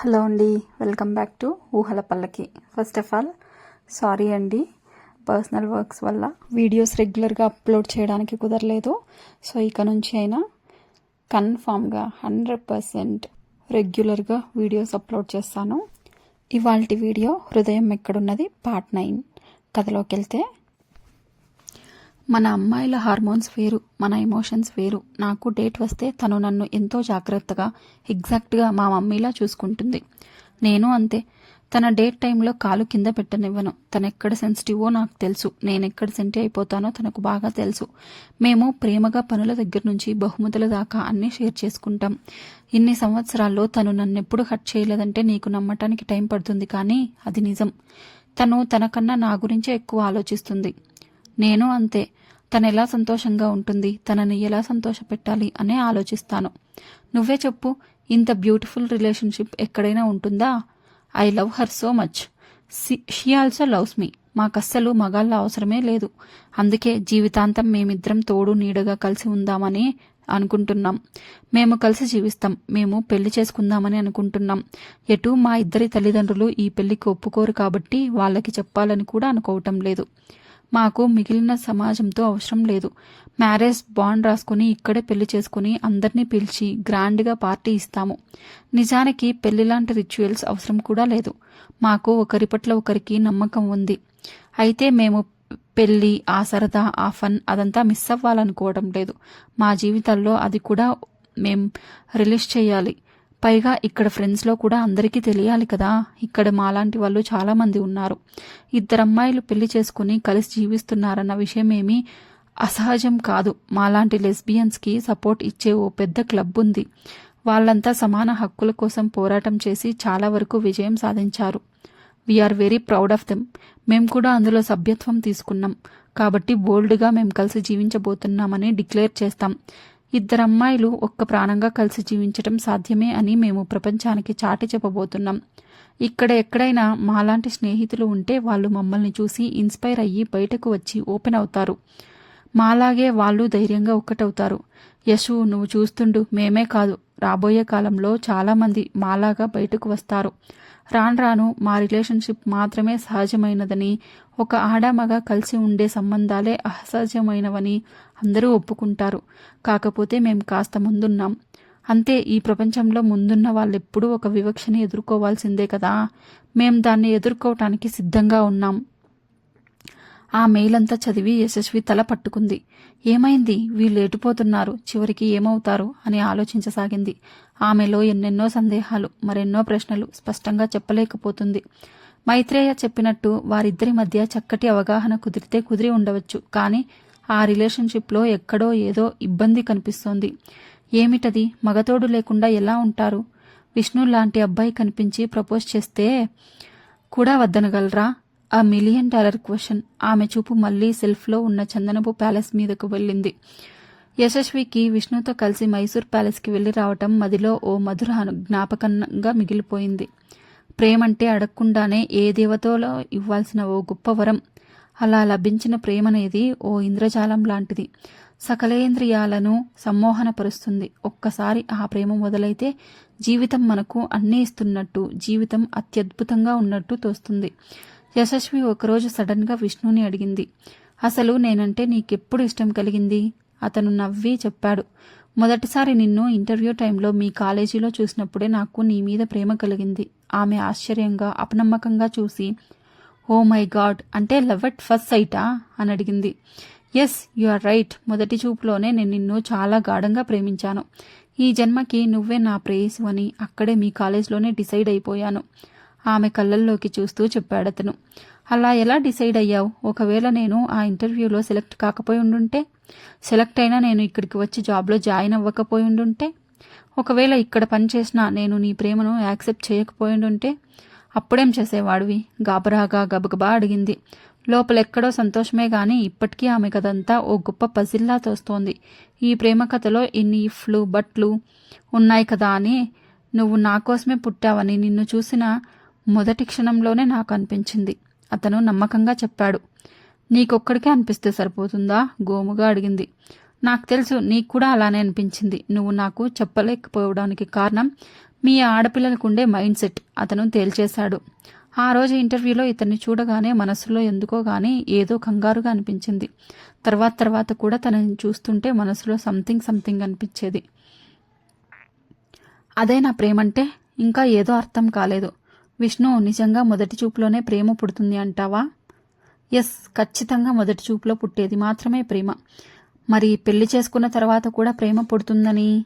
Hello అండి welcome back to Oohala Pallaki. First of all sorry అండి personal works వల్ల videos రెగ్యులర్గా upload చేయడానికి కుదరలేదు. సో ఇక నుంచి అయినా కన్ఫామ్గా హండ్రెడ్ పర్సెంట్ రెగ్యులర్గా వీడియోస్ అప్లోడ్ చేస్తాను. ఇవాళ వీడియో హృదయం ఎక్కడున్నది? పార్ట్ నైన్ కథలోకి వెళ్తే మన అమ్మాయిల హార్మోన్స్ వేరు మన ఎమోషన్స్ వేరు. నాకు డేట్ వస్తే తను నన్ను ఎంతో జాగ్రత్తగా ఎగ్జాక్ట్గా మా మమ్మీలా చూసుకుంటుంది. నేను అంతే. తన డేట్ టైంలో కాలు కింద పెట్టనివ్వను. తను ఎక్కడ సెన్సిటివో నాకు తెలుసు. నేను ఎక్కడ సెంటి అయిపోతానో తనకు బాగా తెలుసు. మేము ప్రేమగా పనుల దగ్గర నుంచి బహుమతుల దాకా అన్నీ షేర్ చేసుకుంటాం. ఇన్ని సంవత్సరాల్లో తను నన్నెప్పుడు హట్ చేయలేదంటే నీకు నమ్మటానికి టైం పడుతుంది కానీ అది నిజం. తను తనకన్నా నా గురించే ఎక్కువ ఆలోచిస్తుంది. నేను అంతే. తను ఎలా సంతోషంగా ఉంటుంది? తనని ఎలా సంతోషపెట్టాలి? అనే ఆలోచిస్తాను. నువ్వే చెప్పు ఇంత బ్యూటిఫుల్ రిలేషన్షిప్ ఎక్కడైనా ఉంటుందా? I love her so much. She also loves me. మాకస్సలు మగాళ్ళ అవసరమే లేదు. అందుకే జీవితాంతం మేమిద్దరం తోడు నీడగా కలిసి ఉందామని అనుకుంటున్నాం. మేము కలిసి జీవిస్తాం. మేము పెళ్ళి చేసుకుందామని అనుకుంటున్నాం. ఎటు మా ఇద్దరి తల్లిదండ్రులు ఈ పెళ్ళికి ఒప్పుకోరు కాబట్టి వాళ్ళకి చెప్పాలని కూడా అనుకోవటం లేదు. మాకు మిగిలిన సమాజంతో అవసరం లేదు. మ్యారేజ్ బాండ్ రాసుకుని ఇక్కడే పెళ్ళి చేసుకుని అందరినీ పిలిచి గ్రాండ్గా పార్టీ ఇస్తాము. నిజానికి పెళ్ళి లాంటి రిచువల్స్ అవసరం కూడా లేదు. మాకు ఒకరి పట్ల ఒకరికి నమ్మకం ఉంది. అయితే మేము పెళ్ళి ఆ సరదా ఆ ఫన్ అదంతా మిస్ అవ్వాలనుకోవడం లేదు. మా జీవితాల్లో అది కూడా మేం రిలీజ్ చేయాలి. పైగా ఇక్కడ ఫ్రెండ్స్లో కూడా అందరికీ తెలియాలి కదా. ఇక్కడ మాలాంటి వాళ్ళు చాలామంది ఉన్నారు. ఇద్దరమ్మాయిలు పెళ్ళి చేసుకుని కలిసి జీవిస్తున్నారన్న విషయం ఏమీ అసహజం కాదు. మాలాంటి లెస్బియన్స్కి సపోర్ట్ ఇచ్చే ఓ పెద్ద క్లబ్ ఉంది. వాళ్ళంతా సమాన హక్కుల కోసం పోరాటం చేసి చాలా వరకు విజయం సాధించారు. We're very proud of them మేం కూడా అందులో సభ్యత్వం తీసుకున్నాం. కాబట్టి బోల్డ్గా మేము కలిసి జీవించబోతున్నామని డిక్లేర్ చేస్తాం. ఇద్దరమ్మాయిలు ఒక్క ప్రాణంగా కలిసి జీవించటం సాధ్యమే అని మేము ప్రపంచానికి చాటి చెప్పబోతున్నాం. ఇక్కడ ఎక్కడైనా మాలాంటి స్నేహితులు ఉంటే వాళ్ళు మమ్మల్ని చూసి ఇన్స్పైర్ అయ్యి బయటకు వచ్చి ఓపెన్ అవుతారు. మాలాగే వాళ్ళు ధైర్యంగా ఒక్కటవుతారు. యశు నువ్వు చూస్తుండు మేమే కాదు. రాబోయే కాలంలో చాలామంది మాలాగా బయటకు వస్తారు. రాను రాను మా రిలేషన్షిప్ మాత్రమే సహజమైనదని ఒక ఆడమగ కలిసి ఉండే సంబంధాలే అసహజమైనవని అందరూ ఒప్పుకుంటారు. కాకపోతే మేం కాస్త ముందున్నాం. అంతే ఈ ప్రపంచంలో ముందున్న వాళ్ళెప్పుడూ ఒక వివక్షని ఎదుర్కోవాల్సిందే కదా. మేం దాన్ని ఎదుర్కోవటానికి సిద్ధంగా ఉన్నాం. ఆ మెయిల్ అంతా చదివి యశస్వి తల పట్టుకుంది. ఏమైంది? వీళ్ళు ఎటుపోతున్నారు? చివరికి ఏమవుతారు? అని ఆలోచించసాగింది. ఆమెలో ఎన్నెన్నో సందేహాలు మరెన్నో ప్రశ్నలు స్పష్టంగా చెప్పలేకపోతుంది. మైత్రేయ చెప్పినట్టు వారిద్దరి మధ్య చక్కటి అవగాహన కుదిరితే కుదిరి ఉండవచ్చు. కానీ ఆ రిలేషన్షిప్లో ఎక్కడో ఏదో ఇబ్బంది కనిపిస్తోంది. ఏమిటది? మగతోడు లేకుండా ఎలా ఉంటారు? విష్ణు లాంటి అబ్బాయి కనిపించి ప్రపోజ్ చేస్తే కూడా వద్దనగలరా? ఆ మిలియన్ డాలర్ క్వశ్చన్. ఆమె చూపు మళ్ళీ సెల్ఫ్లో ఉన్న చందనపు ప్యాలెస్ మీదకు వెళ్ళింది. యశస్వికి విష్ణుతో కలిసి మైసూర్ ప్యాలెస్కి వెళ్ళి రావటం మదిలో ఓ మధుర జ్ఞాపకంగా మిగిలిపోయింది. ప్రేమంటే అడగకుండానే ఏ దేవతలో ఇవ్వాల్సిన ఓ గొప్ప వరం అలా లభించిన ప్రేమనేది ఓ ఇంద్రజాలం లాంటిది. సకలేంద్రియాలను సమ్మోహనపరుస్తుంది. ఒక్కసారి ఆ ప్రేమ మొదలైతే జీవితం మనకు అన్నీ ఇస్తున్నట్టు జీవితం అత్యద్భుతంగా ఉన్నట్టు తోస్తుంది. యశస్వి ఒకరోజు సడన్గా విష్ణుని అడిగింది అసలు నేనంటే నీకెప్పుడు ఇష్టం కలిగింది? అతను నవ్వి చెప్పాడు మొదటిసారి నిన్ను ఇంటర్వ్యూ టైంలో మీ కాలేజీలో చూసినప్పుడే నాకు నీ మీద ప్రేమ కలిగింది. ఆమె ఆశ్చర్యంగా అపనమ్మకంగా చూసి ఓ మై గాడ్ అంటే లవ్ అట్ ఫస్ట్ సైటా? అని అడిగింది. ఎస్ యు ఆర్ రైట్ మొదటి చూపులోనే నేను నిన్ను చాలా గాఢంగా ప్రేమించాను. ఈ జన్మకి నువ్వే నా ప్రేయసు అని అక్కడే మీ కాలేజ్లోనే డిసైడ్ అయిపోయాను. ఆమె కళ్ళల్లోకి చూస్తూ చెప్పాడతను అలా ఎలా డిసైడ్ అయ్యావు? ఒకవేళ నేను ఆ ఇంటర్వ్యూలో సెలెక్ట్ కాకపోయి ఉండుంటే? సెలెక్ట్ అయినా నేను ఇక్కడికి వచ్చి జాబ్లో జాయిన్ అవ్వకపోయి ఉండుంటే? ఒకవేళ ఇక్కడ పనిచేసినా నేను నీ ప్రేమను యాక్సెప్ట్ చేయకపోయిండుంటే అప్పుడేం చేసేవాడివి? గాబరాగా గబగబా అడిగింది. లోపలెక్కడో సంతోషమే గాని ఇప్పటికీ ఆమె కదంతా ఓ గొప్ప పజిల్లా తోస్తోంది. ఈ ప్రేమ కథలో ఇన్ని ఇఫ్లు బట్లు ఉన్నాయి కదా అని నువ్వు నా కోసమే పుట్టావని నిన్ను చూసిన మొదటి క్షణంలోనే నాకు అనిపించింది. అతను నమ్మకంగా చెప్పాడు. నీకొక్కడికే అనిపిస్తే సరిపోతుందా? గోముగా అడిగింది. నాకు తెలుసు నీకు కూడా అలానే అనిపించింది. నువ్వు నాకు చెప్పలేకపోవడానికి కారణం మీ ఆడపిల్లలకుండే మైండ్ సెట్ అతను తేల్చేశాడు. ఆ రోజు ఇంటర్వ్యూలో ఇతన్ని చూడగానే మనసులో ఎందుకో గానీ ఏదో కంగారుగా అనిపించింది. తర్వాత తర్వాత కూడా తనని చూస్తుంటే మనసులో సంథింగ్ సంథింగ్ అనిపించేది. అదే నా ప్రేమంటే ఇంకా ఏదో అర్థం కాలేదు. విష్ణు నిజంగా మొదటి చూపులోనే ప్రేమ పుడుతుంది అంటావా? ఎస్ ఖచ్చితంగా మొదటి చూపులో పుట్టేది మాత్రమే ప్రేమ. మరి పెళ్ళి చేసుకున్న తర్వాత కూడా ప్రేమ పుడుతుందని?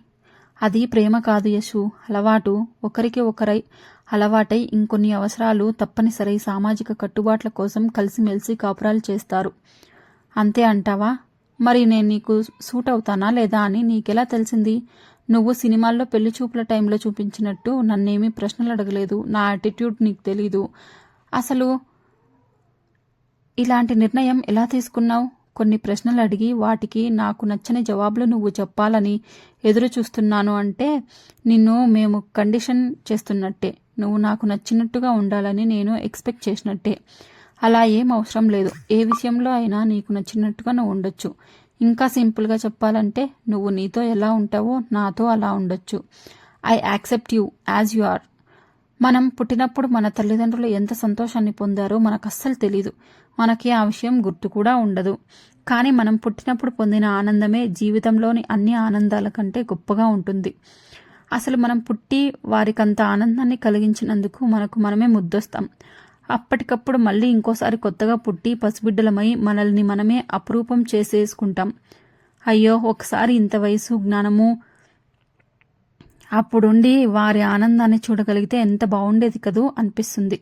అది ప్రేమ కాదు యశు అలవాటు ఒకరికి ఒకరై అలవాటై ఇంకొన్ని అవసరాలు తప్పనిసరి సామాజిక కట్టుబాట్ల కోసం కలిసిమెలిసి కాపురాలు చేస్తారు. అంతే అంటావా? మరి నేను నీకు సూట్ అవుతానా లేదా అని నీకెలా తెలిసింది? నువ్వు సినిమాల్లో పెళ్ళి చూపుల టైంలో చూపించినట్టు నన్నేమీ ప్రశ్నలు అడగలేదు. నా యాటిట్యూడ్ నీకు తెలీదు. అసలు ఇలాంటి నిర్ణయం ఎలా తీసుకున్నావు? కొన్ని ప్రశ్నలు అడిగి వాటికి నాకు నచ్చని జవాబులు నువ్వు చెప్పాలని ఎదురు చూస్తున్నాను అంటే నిన్ను మేము కండిషన్ చేస్తున్నట్టే. నువ్వు నాకు నచ్చినట్టుగా ఉండాలని నేను ఎక్స్పెక్ట్ చేసినట్టే. అలా ఏం అవసరం లేదు. ఏ విషయంలో అయినా నీకు నచ్చినట్టుగా నువ్వు ఉండొచ్చు. ఇంకా సింపుల్గా చెప్పాలంటే నువ్వు నీతో ఎలా ఉంటావో నాతో అలా ఉండొచ్చు. I accept you as you are మనం పుట్టినప్పుడు మన తల్లిదండ్రులు ఎంత సంతోషాన్ని పొందారో మనకు అస్సలు తెలీదు. మనకి ఆ విషయం గుర్తు కూడా ఉండదు. కానీ మనం పుట్టినప్పుడు పొందిన ఆనందమే జీవితంలోని అన్ని ఆనందాల కంటే గొప్పగా ఉంటుంది. అసలు మనం పుట్టి వారికంత ఆనందాన్ని కలిగించినందుకు మనకు మనమే ముద్దొస్తాం. అప్పటికప్పుడు మళ్ళీ ఇంకోసారి కొత్తగా పుట్టి పసిబిడ్డలమై మనల్ని మనమే అపురూపం చేసేసుకుంటాం. అయ్యో ఒకసారి ఇంత వయసు జ్ఞానము అప్పుడుండి వారి ఆనందాన్ని చూడగలిగితే ఎంత బాగుండేది కదూ అనిపిస్తుంది.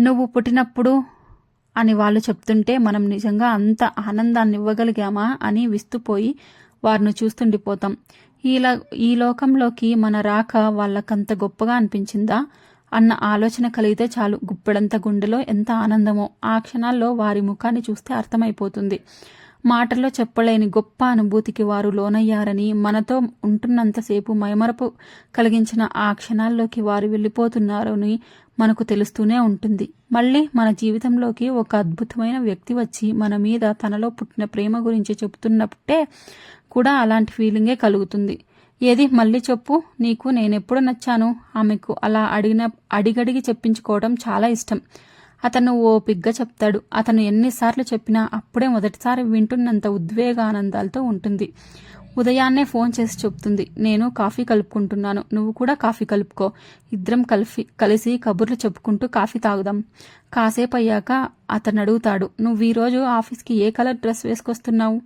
నువ్వు పుట్టినప్పుడు అని వాళ్ళు చెప్తుంటే మనం నిజంగా అంత ఆనందాన్ని ఇవ్వగలిగామా అని విస్తుపోయి వారిని చూస్తుండిపోతాం. ఈలో ఈ లోకంలోకి మన రాక వాళ్ళకంత గొప్పగా అనిపించిందా? అన్న ఆలోచన కలిగితే చాలు. గుప్పెడంత గుండెలో ఎంత ఆనందమో. ఆ క్షణాల్లో వారి ముఖాన్ని చూస్తే అర్థమైపోతుంది. మాటల్లో చెప్పలేని గొప్ప అనుభూతికి వారు లోనయ్యారని మనతో ఉంటున్నంతసేపు మైమరపు కలిగించిన ఆ క్షణాల్లోకి వారు వెళ్ళిపోతున్నారని మనకు తెలుస్తూనే ఉంటుంది. మళ్ళీ మన జీవితంలోకి ఒక అద్భుతమైన వ్యక్తి వచ్చి మన మీద తనలో పుట్టిన ప్రేమ గురించి చెబుతున్నప్పుడే కూడా అలాంటి ఫీలింగే కలుగుతుంది. ఏది? మళ్ళీ చెప్పు. నీకు నేనెప్పుడు నచ్చాను? ఆమెకు అలా అడిగిన అడిగడిగి చెప్పించుకోవడం చాలా ఇష్టం. అతను ఓపిగ్గా చెప్తాడు. అతను ఎన్నిసార్లు చెప్పినా అప్పుడే మొదటిసారి వింటున్నంత ఉద్వేగానందాలతో ఉంటుంది. ఉదయాన్నే ఫోన్ చేసి చెప్తుంది. నేను కాఫీ కలుపుకుంటున్నాను. నువ్వు కూడా కాఫీ కలుపుకో. ఇద్దరం కలిసి కలిసి కబుర్లు చెప్పుకుంటూ కాఫీ తాగుదాం. కాసేపు అయ్యాక అతను అడుగుతాడు నువ్వు ఈరోజు ఆఫీస్కి ఏ కలర్ డ్రెస్ వేసుకొస్తున్నావు?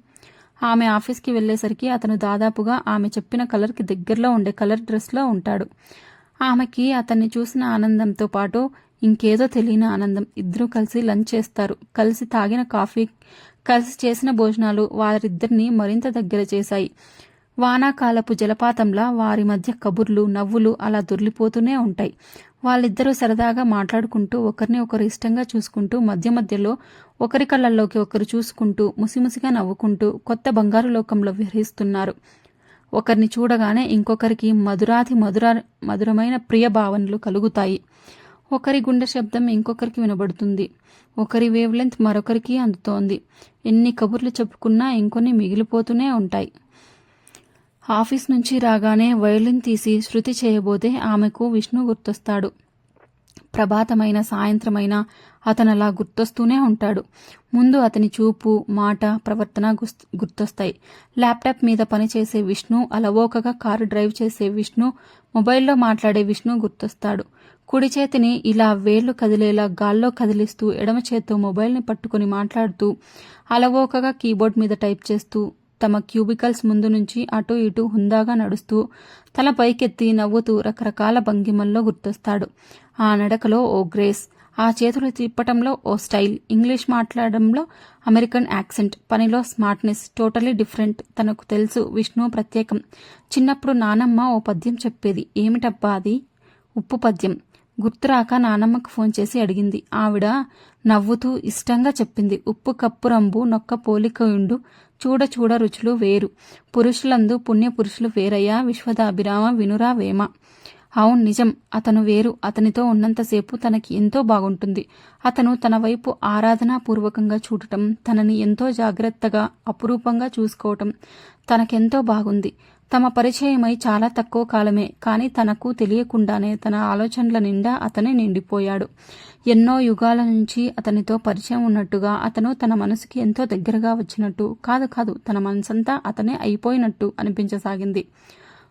ఆమె ఆఫీస్కి వెళ్ళేసరికి అతను దాదాపుగా ఆమె చెప్పిన కలర్కి దగ్గరలో ఉండే కలర్ డ్రెస్లో ఉంటాడు. ఆమెకి అతన్ని చూసిన ఆనందంతో పాటు ఇంకేదో తెలియని ఆనందం. ఇద్దరూ కలిసి లంచ్ చేస్తారు. కలిసి తాగిన కాఫీ కలిసి చేసిన భోజనాలు వారిద్దరిని మరింత దగ్గర చేశాయి. వానాకాలపు జలపాతంలా వారి మధ్య కబుర్లు నవ్వులు అలా దొర్లిపోతూనే ఉంటాయి. వాళ్ళిద్దరూ సరదాగా మాట్లాడుకుంటూ ఒకరిని ఒకరు ఇష్టంగా చూసుకుంటూ మధ్య మధ్యలో ఒకరి కళ్ళల్లోకి ఒకరు చూసుకుంటూ ముసిముసిగా నవ్వుకుంటూ కొత్త బంగారు లోకంలో విహరిస్తున్నారు. ఒకరిని చూడగానే ఇంకొకరికి మధురాతి మధుర మధురమైన ప్రియ భావనలు కలుగుతాయి. ఒకరి గుండె శబ్దం ఇంకొకరికి వినబడుతుంది. ఒకరి వేవ్ లెంత్ మరొకరికి అందుతోంది. ఎన్ని కబుర్లు చెప్పుకున్నా ఇంకొన్ని మిగిలిపోతూనే ఉంటాయి. ఆఫీస్ నుంచి రాగానే వయోలిన్ తీసి శృతి చేయబోతే ఆమెకు విష్ణు గుర్తొస్తాడు. ప్రభాతమైన సాయంత్రమైన అతను అలా గుర్తొస్తూనే ఉంటాడు. ముందు అతని చూపు మాట ప్రవర్తన గుర్తొస్తాయి. ల్యాప్టాప్ మీద పనిచేసే విష్ణు అలవోకగా కారు డ్రైవ్ చేసే విష్ణు మొబైల్లో మాట్లాడే విష్ణు గుర్తొస్తాడు. కుడి చేతిని ఇలా వేళ్ళు కదిలేలా గాల్లో కదిలిస్తూ ఎడమ చేత్తో మొబైల్ని పట్టుకుని మాట్లాడుతూ అలవోకగా కీబోర్డ్ మీద టైప్ చేస్తూ తమ క్యూబికల్స్ ముందు నుంచి అటు ఇటు హుందాగా నడుస్తూ తల పైకెత్తి నవ్వుతూ రకరకాల భంగిమల్లో గుర్తొస్తాడు. ఆ నడకలో ఓ గ్రేస్ ఆ చేతులు తిప్పటంలో ఓ స్టైల్ ఇంగ్లీష్ మాట్లాడడంలో అమెరికన్ యాక్సెంట్ పనిలో స్మార్ట్నెస్ టోటలీ డిఫరెంట్ తనకు తెలుసు విష్ణు ప్రత్యేకం. చిన్నప్పుడు నానమ్మ ఓ పద్యం చెప్పేది ఏమిటబ్బా అది? ఉప్పు పద్యం. గుర్తురాక నానమ్మకు ఫోన్ చేసి అడిగింది. ఆవిడ నవ్వుతూ ఇష్టంగా చెప్పింది. ఉప్పు కప్పు రంబు నొక్క పోలికయుండు చూడ చూడ రుచులు వేరు. పురుషులందు పుణ్య పురుషులు వేరయ్యా. విశ్వదాభిరామ వినురా వేమ. అవును నిజం. అతను వేరు. అతనితో ఉన్నంతసేపు తనకి ఎంతో బాగుంటుంది. అతను తన వైపు ఆరాధనాపూర్వకంగా చూడటం తనని ఎంతో జాగ్రత్తగా అపురూపంగా చూసుకోవటం తనకెంతో బాగుంది. తమ పరిచయమై చాలా తక్కువ కాలమే కానీ తనకు తెలియకుండానే తన ఆలోచనల నిండా అతనే నిండిపోయాడు. ఎన్నో యుగాల నుంచి అతనితో పరిచయం ఉన్నట్టుగా అతను తన మనసుకి ఎంతో దగ్గరగా వచ్చినట్టు కాదు కాదు తన మనసంతా అతనే అయిపోయినట్టు అనిపించసాగింది.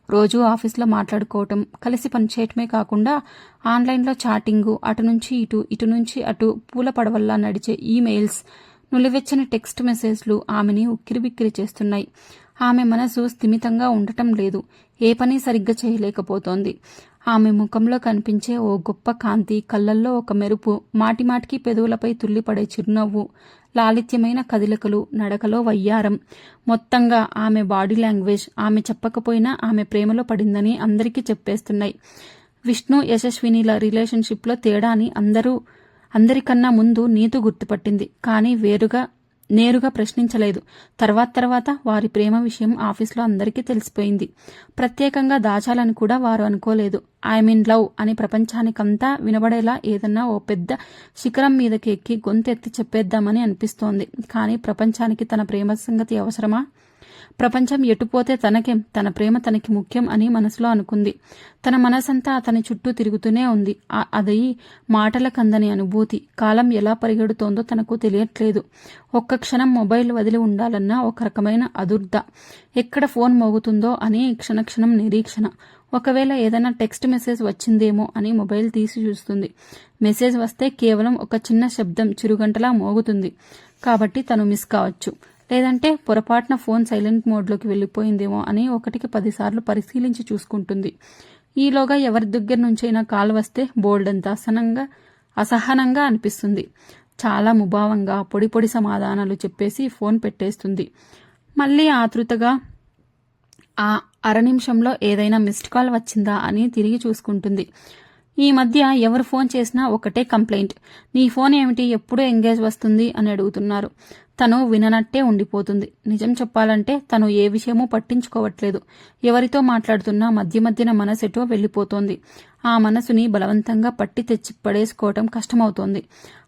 రోజు ఆఫీస్లో మాట్లాడుకోవటం కలిసి పనిచేయటమే కాకుండా ఆన్లైన్లో చాటింగు అటు నుంచి ఇటు ఇటు నుంచి అటు పూల పడవల్లా నడిచే ఈమెయిల్స్ నులివెచ్చని టెక్స్ట్ మెసేజ్లు ఆమెని ఉక్కిరిబిక్కిరి చేస్తున్నాయి. ఆమె మనసు స్థిమితంగా ఉండటం లేదు. ఏ పని సరిగ్గా చేయలేకపోతోంది. ఆమె ముఖంలో కనిపించే ఓ గొప్ప కాంతి కళ్ళల్లో ఒక మెరుపు మాటిమాటికి పెదవులపై తుల్లిపడే చిరునవ్వు లాలిత్యమైన కదిలికలు నడకలో వయ్యారం. మొత్తంగా ఆమె బాడీ లాంగ్వేజ్ ఆమె చెప్పకపోయినా ఆమె ప్రేమలో పడిందని అందరికీ చెప్పేస్తున్నాయి. విష్ణు యశస్వినిల రిలేషన్షిప్లో తేడాని అందరూ అందరికన్నా ముందు నీతు గుర్తుపట్టింది. కానీ వేరుగా నేరుగా ప్రశ్నించలేదు. తర్వాత తర్వాత వారి ప్రేమ విషయం ఆఫీస్లో అందరికీ తెలిసిపోయింది. ప్రత్యేకంగా దాచాలని కూడా వారు అనుకోలేదు. ఐ మీన్ లవ్ అని ప్రపంచానికంతా వినబడేలా ఏదన్నా ఓ పెద్ద శిఖరం మీదకి ఎక్కి గొంతెత్తి చెప్పేద్దామని అనిపిస్తోంది. కానీ ప్రపంచానికి తన ప్రేమ సంగతి అవసరమా? ప్రపంచం ఎటుపోతే తనకేం తన ప్రేమ తనకి ముఖ్యం అని మనసులో అనుకుంది. తన మనసంతా అతని చుట్టూ తిరుగుతూనే ఉంది. అది మాటల కందని అనుభూతి. కాలం ఎలా పరిగెడుతోందో తనకు తెలియట్లేదు. ఒక్క క్షణం మొబైల్ వదిలి ఉండాలన్న ఒక రకమైన అదుర్ద. ఎక్కడ ఫోన్ మోగుతుందో అని క్షణక్షణం నిరీక్షణ. ఒకవేళ ఏదైనా టెక్స్ట్ మెసేజ్ వచ్చిందేమో అని మొబైల్ తీసి చూస్తుంది. మెసేజ్ వస్తే కేవలం ఒక చిన్న శబ్దం చిరుగంటలా మోగుతుంది. కాబట్టి తను మిస్ కావచ్చు. లేదంటే పొరపాటున ఫోన్ సైలెంట్ మోడ్లోకి వెళ్ళిపోయిందేమో అని ఒకటికి పదిసార్లు పరిశీలించి చూసుకుంటుంది. ఈలోగా ఎవరి దగ్గర నుంచైనా కాల్ వస్తే బోల్డ్ అంత అసహనంగా అసహనంగా అనిపిస్తుంది. చాలా ముభావంగా పొడి పొడి సమాధానాలు చెప్పేసి ఫోన్ పెట్టేస్తుంది. మళ్ళీ ఆతృతగా ఆ అర నిమిషంలో ఏదైనా మిస్డ్ కాల్ వచ్చిందా? అని తిరిగి చూసుకుంటుంది. ఈ మధ్య ఎవరు ఫోన్ చేసినా ఒకటే కంప్లైంట్. నీ ఫోన్ ఏమిటి? ఎప్పుడు ఎంగేజ్ వస్తుంది? అని అడుగుతున్నారు. తను విననట్టే ఉండిపోతుంది. నిజం చెప్పాలంటే తను ఏ విషయమూ పట్టించుకోవట్లేదు. ఎవరితో మాట్లాడుతున్నా మధ్య మధ్యన మనసెటో వెళ్ళిపోతోంది. ఆ మనసుని బలవంతంగా పట్టి తెచ్చి పడేసుకోవటం కష్టమవుతోంది.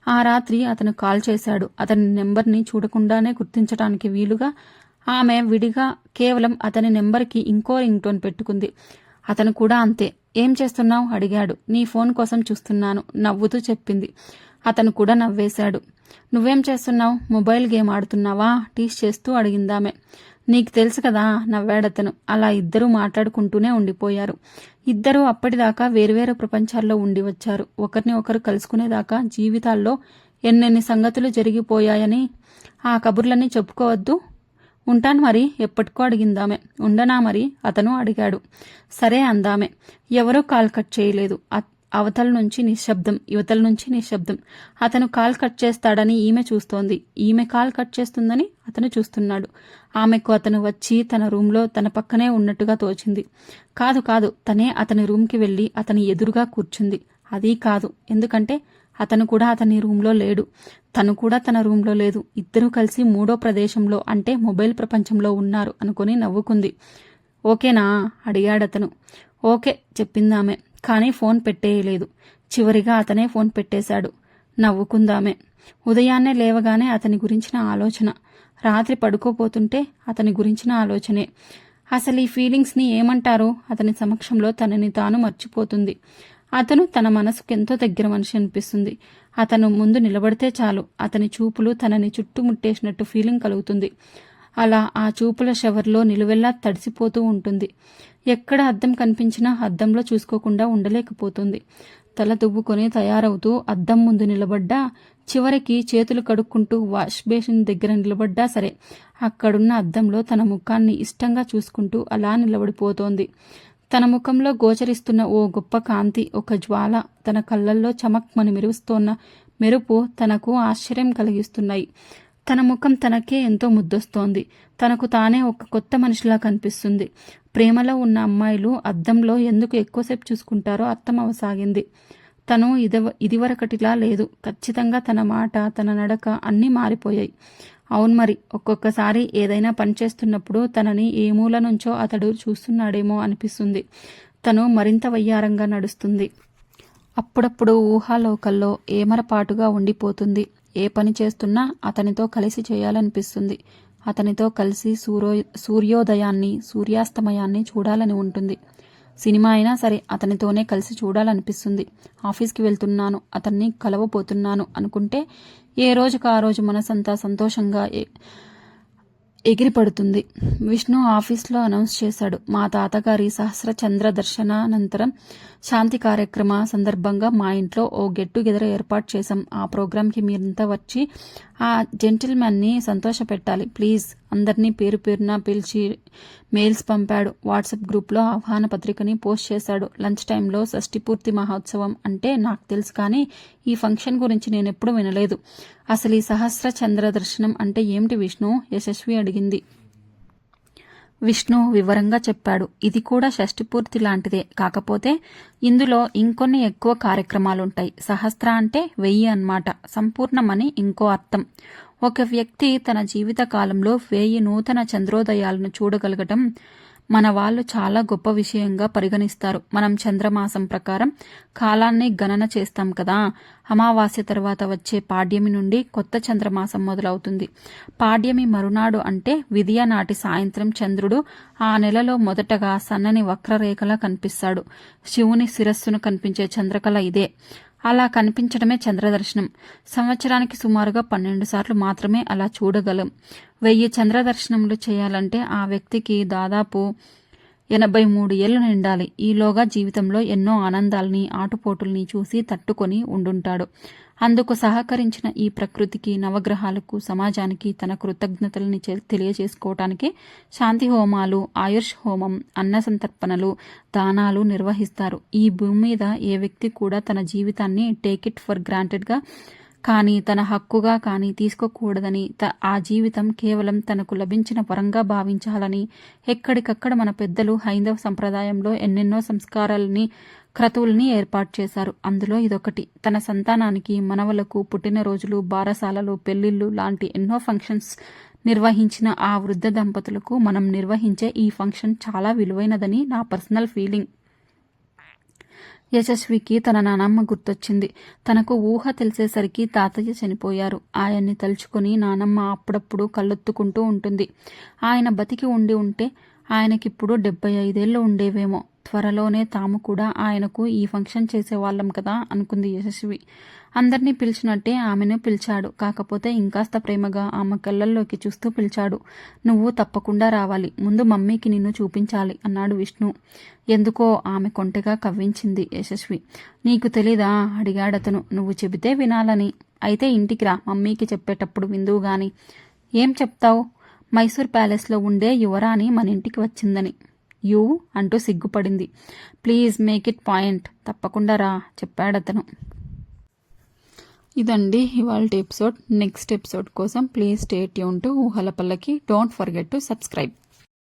ఆ రాత్రి అతను కాల్ చేశాడు. అతని నెంబర్ని చూడకుండానే గుర్తించడానికి వీలుగా ఆమె విడిగా కేవలం అతని నెంబర్కి ఇంకో రింగ్ టోన్ పెట్టుకుంది. అతను కూడా అంతే. ఏం చేస్తున్నావు? అడిగాడు. నీ ఫోన్ కోసం చూస్తున్నాను నవ్వుతూ చెప్పింది. అతను కూడా నవ్వేశాడు. నువ్వేం చేస్తున్నావు? Mobile game ఆడుతున్నావా? టీస్ చేస్తూ అడిగిందామె. నీకు తెలుసు కదా నవ్వాడతను. అలా ఇద్దరూ మాట్లాడుకుంటూనే ఉండిపోయారు. ఇద్దరూ అప్పటిదాకా వేరువేరు ప్రపంచాల్లో ఉండి వచ్చారు. ఒకరిని ఒకరు కలుసుకునేదాకా జీవితాల్లో ఎన్నెన్ని సంగతులు జరిగిపోయాయని ఆ కబుర్లన్నీ చెప్పుకోవద్దు. ఉంటాను మరి ఎప్పటికో అడిగిందామె. ఉండనా మరి? అతను అడిగాడు. సరే అందామె. ఎవరూ కాల్ కట్ చేయలేదు. అవతల నుంచి నిశ్శబ్దం యువతల నుంచి నిశ్శబ్దం. అతను కాల్ కట్ చేస్తాడని ఈమె చూస్తోంది. ఈమె కాల్ కట్ చేస్తుందని అతను చూస్తున్నాడు. ఆమెకు అతను వచ్చి తన రూమ్లో తన పక్కనే ఉన్నట్టుగా తోచింది. కాదు కాదు తనే అతని రూమ్కి వెళ్ళి అతని ఎదురుగా కూర్చుంది. అది కాదు ఎందుకంటే అతను కూడా అతని రూంలో లేడు. తను కూడా తన రూమ్లో లేదు. ఇద్దరూ కలిసి మూడో ప్రదేశంలో అంటే మొబైల్ ప్రపంచంలో ఉన్నారు అనుకుని నవ్వుకుంది. ఓకేనా? అడిగాడతను. ఓకే చెప్పిందామె కానీ ఫోన్ పెట్టేయలేదు. చివరిగా అతనే ఫోన్ పెట్టేశాడు. నవ్వుకుందామే. ఉదయాన్నే లేవగానే అతని గురించిన ఆలోచన. రాత్రి పడుకోపోతుంటే అతని గురించిన ఆలోచనే. అసలు ఈ ఫీలింగ్స్ని ఏమంటారు అతని సమక్షంలో తనని తాను మర్చిపోతుంది. అతను తన మనసుకు ఎంతో దగ్గర మనిషి అనిపిస్తుంది. అతను ముందు నిలబడితే చాలు. అతని చూపులు తనని చుట్టుముట్టేసినట్టు ఫీలింగ్ కలుగుతుంది. అలా ఆ చూపుల షవర్లో నిలువెల్లా తడిసిపోతూ ఉంటుంది. ఎక్కడ అద్దం కనిపించినా అద్దంలో చూసుకోకుండా ఉండలేకపోతుంది. తల దువ్వుకొని తయారవుతూ అద్దం ముందు నిలబడ్డా చివరికి చేతులు కడుక్కుంటూ వాష్ బేసిన్ దగ్గర నిలబడ్డా సరే అక్కడున్న అద్దంలో తన ముఖాన్ని ఇష్టంగా చూసుకుంటూ అలా నిలబడిపోతోంది. తన ముఖంలో గోచరిస్తున్న ఓ గొప్ప కాంతి ఒక జ్వాల తన కళ్ళల్లో చమక్మని మెరుస్తోన్న మెరుపు తనకు ఆశ్చర్యం కలిగిస్తున్నాయి. తన ముఖం తనకే ఎంతో ముద్దొస్తోంది. తనకు తానే ఒక కొత్త మనిషిలా కనిపిస్తుంది. ప్రేమలో ఉన్న అమ్మాయిలు అద్దంలో ఎందుకు ఎక్కువసేపు చూసుకుంటారో అర్థం అవసాగింది తను ఇదివ ఇదివరకటిలా లేదు. ఖచ్చితంగా తన మాట తన నడక అన్నీ మారిపోయాయి. అవును మరి ఒక్కొక్కసారి ఏదైనా పని చేస్తున్నప్పుడు తనని ఏ మూల నుంచో అతడు చూస్తున్నాడేమో అనిపిస్తుంది. తను మరింత వయ్యారంగా నడుస్తుంది. అప్పుడప్పుడు ఊహాలోకల్లో ఏమరపాటుగా ఉండిపోతుంది. ఏ పని చేస్తున్నా అతనితో కలిసి చేయాలనిపిస్తుంది. అతనితో కలిసి సూర్యో సూర్యోదయాన్ని సూర్యాస్తమయాన్ని చూడాలని ఉంటుంది. సినిమా అయినా సరే అతనితోనే కలిసి చూడాలనిపిస్తుంది. ఆఫీస్కి వెళ్తున్నాను అతన్ని కలవబోతున్నాను అనుకుంటే ఏ రోజుకు ఆ రోజు మనసంతా సంతోషంగా ఏ ఎగిరిపడుతుంది. విష్ణు ఆఫీస్లో అనౌన్స్ చేశాడు. మా తాతగారి సహస్ర చంద్ర దర్శనానంతరం శాంతి కార్యక్రమ సందర్భంగా మా ఇంట్లో ఓ గెట్ టుగెదర్ ఏర్పాటు చేశాం. ఆ ప్రోగ్రాంకి మీరంతా వచ్చి ఆ జెంటిల్మెన్ని సంతోషపెట్టాలి. ప్లీజ్ అందరినీ పేరు పేరున పిలిచి మెయిల్స్ పంపాడు. వాట్సాప్ గ్రూప్లో ఆహ్వాన పత్రికని పోస్ట్ చేశాడు. లంచ్ టైంలో షష్ఠి పూర్తి మహోత్సవం అంటే నాకు తెలుసు కానీ ఈ ఫంక్షన్ గురించి నేను ఎప్పుడూ వినలేదు. అసలు ఈ సహస్ర చంద్ర దర్శనం అంటే ఏమిటి విష్ణు? యశస్వి అడిగింది. విష్ణు వివరంగా చెప్పాడు. ఇది కూడా షష్ఠిపూర్తి లాంటిదే. కాకపోతే ఇందులో ఇంకొన్ని ఎక్కువ కార్యక్రమాలుంటాయి. సహస్ర అంటే వెయ్యి అన్నమాట. సంపూర్ణమని ఇంకో అర్థం. ఒక వ్యక్తి తన జీవిత కాలంలో నూతన చంద్రోదయాలను చూడగలగటం మన వాళ్ళు చాలా గొప్ప విషయంగా పరిగణిస్తారు. మనం చంద్రమాసం ప్రకారం కాలాన్ని గణన చేస్తాం కదా. అమావాస్య తర్వాత వచ్చే పాడ్యమి నుండి కొత్త చంద్రమాసం మొదలవుతుంది. పాడ్యమి మరునాడు అంటే విధియ నాటి సాయంత్రం చంద్రుడు ఆ నెలలో మొదటగా సన్నని వక్రరేఖలా కనిపిస్తాడు. శివుని శిరస్సును కనిపించే చంద్రకళ ఇదే. అలా కనిపించడమే చంద్రదర్శనం. సంవత్సరానికి సుమారుగా పన్నెండు సార్లు మాత్రమే అలా చూడగలం. వెయ్యి చంద్రదర్శనములు చేయాలంటే ఆ వ్యక్తికి దాదాపు ఎనభై మూడు ఏళ్ళు నిండాలి. ఈలోగా జీవితంలో ఎన్నో ఆనందాల్ని ఆటుపోటుల్ని చూసి తట్టుకొని ఉండుంటాడు. అందుకు సహకరించిన ఈ ప్రకృతికి నవగ్రహాలకు సమాజానికి తన కృతజ్ఞతల్ని తెలియజేసుకోవటానికి శాంతి హోమాలు ఆయుష్ హోమం అన్న సంతర్పణలు దానాలు నిర్వహిస్తారు. ఈ భూమి మీద ఏ వ్యక్తి కూడా తన జీవితాన్ని టేక్ ఇట్ ఫర్ గ్రాంటెడ్గా కానీ తన హక్కుగా కానీ తీసుకోకూడదని త- ఆ జీవితం కేవలం తనకు లభించిన వరంగా భావించాలని ఎక్కడికక్కడ మన పెద్దలు హైందవ సంప్రదాయంలో ఎన్నెన్నో సంస్కారాలని క్రతువుల్ని ఏర్పాటు చేశారు. అందులో ఇదొకటి. తన సంతానానికి మనవలకు పుట్టినరోజులు బారసాలలు పెళ్ళిళ్ళు లాంటి ఎన్నో ఫంక్షన్స్ నిర్వహించిన ఆ వృద్ధ దంపతులకు మనం నిర్వహించే ఈ ఫంక్షన్ చాలా విలువైనదని నా పర్సనల్ ఫీలింగ్. యశస్వికి తన నానమ్మ గుర్తొచ్చింది. తనకు ఊహ తెలిసేసరికి తాతయ్య చనిపోయారు. ఆయన్ని తలుచుకుని నానమ్మ అప్పుడప్పుడు కళ్ళొత్తుకుంటూ ఉంటుంది. ఆయన బతికి ఉండి ఉంటే ఆయనకిప్పుడు డెబ్బై ఐదేళ్ళు ఉండేవేమో. త్వరలోనే తాము కూడా ఆయనకు ఈ ఫంక్షన్ చేసేవాళ్ళం కదా అనుకుంది యశస్వి. అందరినీ పిలిచినట్టే ఆమెను పిలిచాడు. కాకపోతే ఇంకాస్త ప్రేమగా ఆమె కళ్ళల్లోకి చూస్తూ పిలిచాడు. నువ్వు తప్పకుండా రావాలి. ముందు మమ్మీకి నిన్ను చూపించాలి అన్నాడు విష్ణు. ఎందుకో ఆమె కొంటెగా కవ్వించింది యశస్వి. నీకు తెలీదా? అడిగాడతను నువ్వు చెబితే వినాలని. అయితే ఇంటికి రా. మమ్మీకి చెప్పేటప్పుడు విందువు గాని. ఏం చెప్తావు? మైసూర్ ప్యాలెస్లో ఉండే యువరాణి మన ఇంటికి వచ్చిందని. యూ? అంటూ సిగ్గుపడింది. Please make it point. తప్పకుండా రా చెప్పాడతను. ఇదండి ఇవాళ ఎపిసోడ్ నెక్స్ట్ ఎపిసోడ్ కోసం please stay tune to Oohala Pallaki don't forget to subscribe